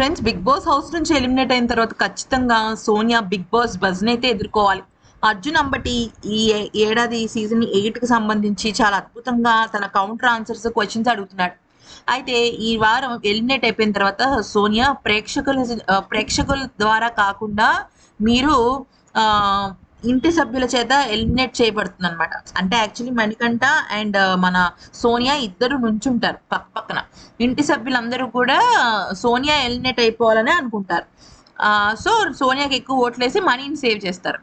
Friends Bigg Boss house నుంచి eliminate అయిన తర్వాత ఖచ్చితంగా సోనియా బిగ్ బాస్ బజ్ అయితే ఎదుర్కోవాలి. అర్జున్ అంబటి ఈ ఏడాది సీజన్ ఎయిట్కి సంబంధించి చాలా అద్భుతంగా తన కౌంటర్ ఆన్సర్స్ క్వశ్చన్స్ అడుగుతున్నాడు. అయితే ఈ వారం ఎలిమినేట్ అయిపోయిన తర్వాత సోనియా ప్రేక్షకుల ప్రేక్షకుల ద్వారా కాకుండా మీరు ఆ ఇంటి సభ్యుల చేత ఎలిమినేట్ చేయబడుతుంది అనమాట అంటే యాక్చువల్లీ మణికంఠ అండ్ మన సోనియా ఇద్దరు నుంచుంటారు పక్క పక్కన. ఇంటి సభ్యులందరూ కూడా సోనియా ఎలిమినేట్ అయిపోవాలని అనుకుంటారు. సో సోనియాకి ఎక్కువ ఓట్లేసి మనీని సేవ్ చేస్తారు.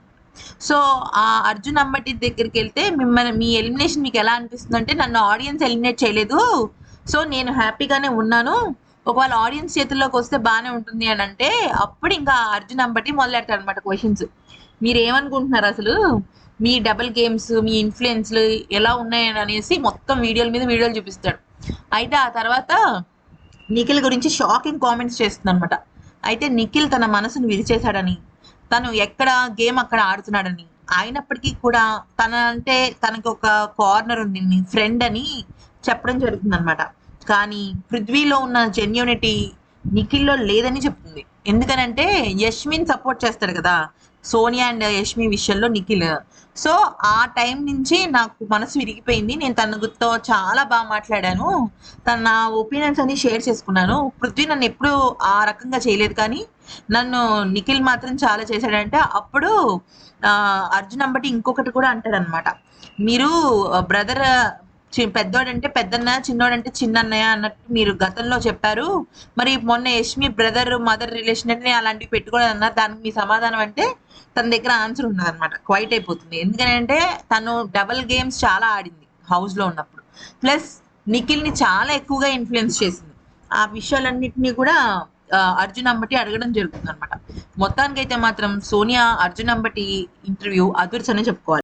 సో ఆ అర్జున్ అంబటి దగ్గరికి వెళ్తే మిమ్మల్ని మీ ఎలిమినేషన్ మీకు ఎలా అనిపిస్తుంది అంటే నన్ను ఆడియన్స్ ఎలిమినేట్ చేయలేదు. సో నేను హ్యాపీగానే ఉన్నాను. ఒకవేళ ఆడియన్స్ చేతుల్లోకి వస్తే బాగానే ఉంటుంది అని అంటే అప్పుడు ఇంకా అర్జున్ అంబటి మొదలెడతాడు అనమాట క్వశ్చన్స్ మీరు ఏమనుకుంటున్నారు అసలు? మీ డబుల్ గేమ్స్ మీ ఇన్ఫ్లుయెన్స్లు ఎలా ఉన్నాయని అనేసి మొత్తం వీడియోల మీద వీడియోలు చూపిస్తాడు. అయితే ఆ తర్వాత నిఖిల్ గురించి షాకింగ్ కామెంట్స్ చేస్తుంది అనమాట అయితే నిఖిల్ తన మనసును విరిచేశాడని తను ఎక్కడ గేమ్ అక్కడ ఆడుతున్నాడని అయినప్పటికీ కూడా తన అంటే తనకి ఒక కార్నర్ ఉంది ఫ్రెండ్ అని చెప్పడం జరుగుతుంది అనమాట కానీ పృథ్వీలో ఉన్న జెన్యూనిటీ నిఖిల్లో లేదని చెప్తుంది. ఎందుకనంటే యష్మిన్ సపోర్ట్ చేస్తాడు కదా. సోనియా అండ్ యష్మి విషయంలో నిఖిల్. సో ఆ టైం నుంచి నాకు మనసు విరిగిపోయింది. నేను తన చాలా బాగా మాట్లాడాను. తన నా ఒపీనియన్స్ అన్ని షేర్ చేసుకున్నాను. పృథ్వీ నన్ను ఎప్పుడు ఆ రకంగా చేయలేదు కానీ నన్ను నిఖిల్ మాత్రం చాలా చేశాడంటే అప్పుడు అర్జున్ అంబటి ఇంకొకటి కూడా అంటాడనమాట. మీరు బ్రదర్ పెద్దోడంటే పెద్దన్న చిన్నోడంటే చిన్నన్నయ్య అన్నట్టు మీరు గతంలో చెప్పారు. మరి మొన్న యష్మి బ్రదర్ మదర్ రిలేషన్ అంటే నేను అలాంటివి పెట్టుకోలేదు అన్నారు. దానికి మీ సమాధానం అంటే తన దగ్గర ఆన్సర్ ఉన్నది అనమాట క్వైట్ అయిపోతుంది. ఎందుకంటే తను డబల్ గేమ్స్ చాలా ఆడింది హౌస్లో ఉన్నప్పుడు. ప్లస్ నిఖిల్ని చాలా ఎక్కువగా ఇన్ఫ్లుయెన్స్ చేసింది. ఆ విషయాలన్నింటినీ కూడా అర్జున్ అంబటి అడగడం జరుగుతుంది అనమాట మొత్తానికైతే మాత్రం సోనియా అర్జున్ అంబటి ఇంటర్వ్యూ అదుర్స్ అనే చెప్పుకోవాలి.